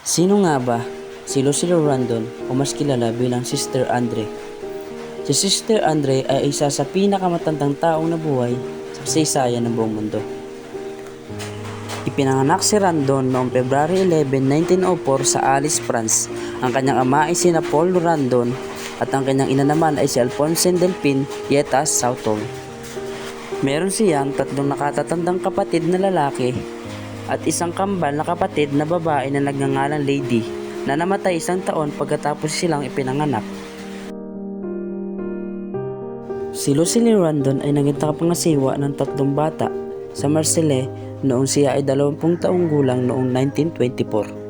Sino nga ba si Lucille Randon o mas kilala bilang Sister Andre? Si Sister Andre ay isa sa pinakamatandang taong nabuhay sa kasaysayan ng buong mundo. Ipinanganak si Randon noong February 11, 1904 sa Alice, France. Ang kanyang ama ay si Paul Randon at ang kanyang ina naman ay si Alphonsine Delpin Yetas Southall. Meron siyang tatlong nakatatandang kapatid na lalaki at isang kambal na kapatid na babae na nagngangalang Lady na namatay isang taon pagkatapos silang ipinanganak. Si Lucille Randon ay naging takapangasiwa ng tatlong bata sa Marseille noong siya ay 20 taong gulang noong 1924.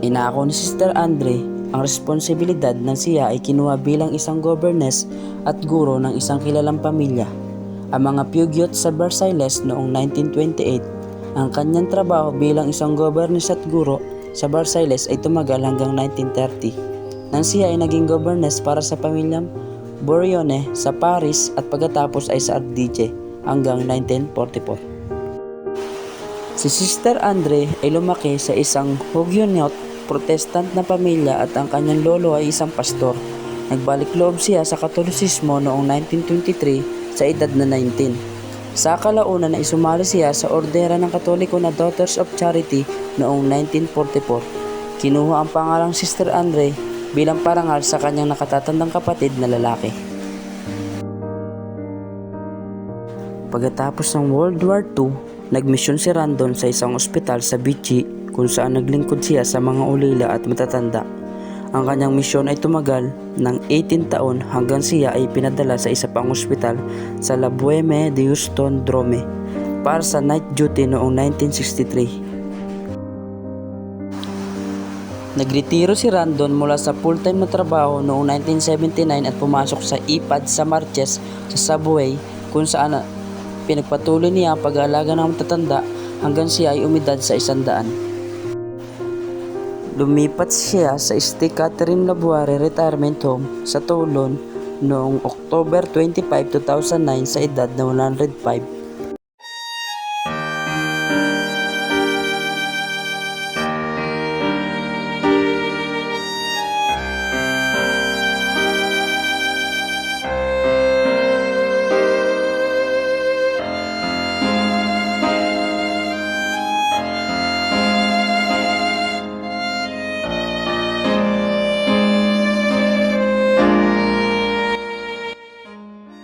Inako ni Sister Andre ang responsibilidad ng siya ay kinuha bilang isang governess at guro ng isang kilalang pamilya. Ang mga Pugyot sa Versailles noong 1928, ang kanyang trabaho bilang isang governess at guro sa Versailles ay tumagal hanggang 1930 nang siya ay naging governess para sa pamilyang Borione sa Paris at pagkatapos ay sa Ardiche hanggang 1944. Si Sister Andre ay lumaki sa isang Huguenot protestant na pamilya at ang kanyang lolo ay isang pastor. Nagbalik loob siya sa katolisismo noong 1923 sa edad na 19. Sa kalaunan ay sumali siya sa ordera ng katoliko na Daughters of Charity noong 1944. Kinuha ang pangalang Sister Andre bilang parangal sa kanyang nakatatandang kapatid na lalaki. Pagkatapos ng World War II, nagmisyon si Randon sa isang ospital sa Vichy kung saan naglingkod siya sa mga ulila at matatanda. Ang kanyang misyon ay tumagal ng 18 taon hanggang siya ay pinadala sa isa pang ospital sa La Boheme de Houston Drome para sa night duty noong 1963. Nagretiro si Randon mula sa full-time na trabaho noong 1979 at pumasok sa IPAD sa Marches sa Subway kung saan pinagpatuloy niya ang pag-aalaga ng matatanda hanggang siya ay umidad sa isandaan. Lumipat siya sa St. Catherine Labuare Retirement Home sa Toulon noong October 25, 2009 sa edad na 105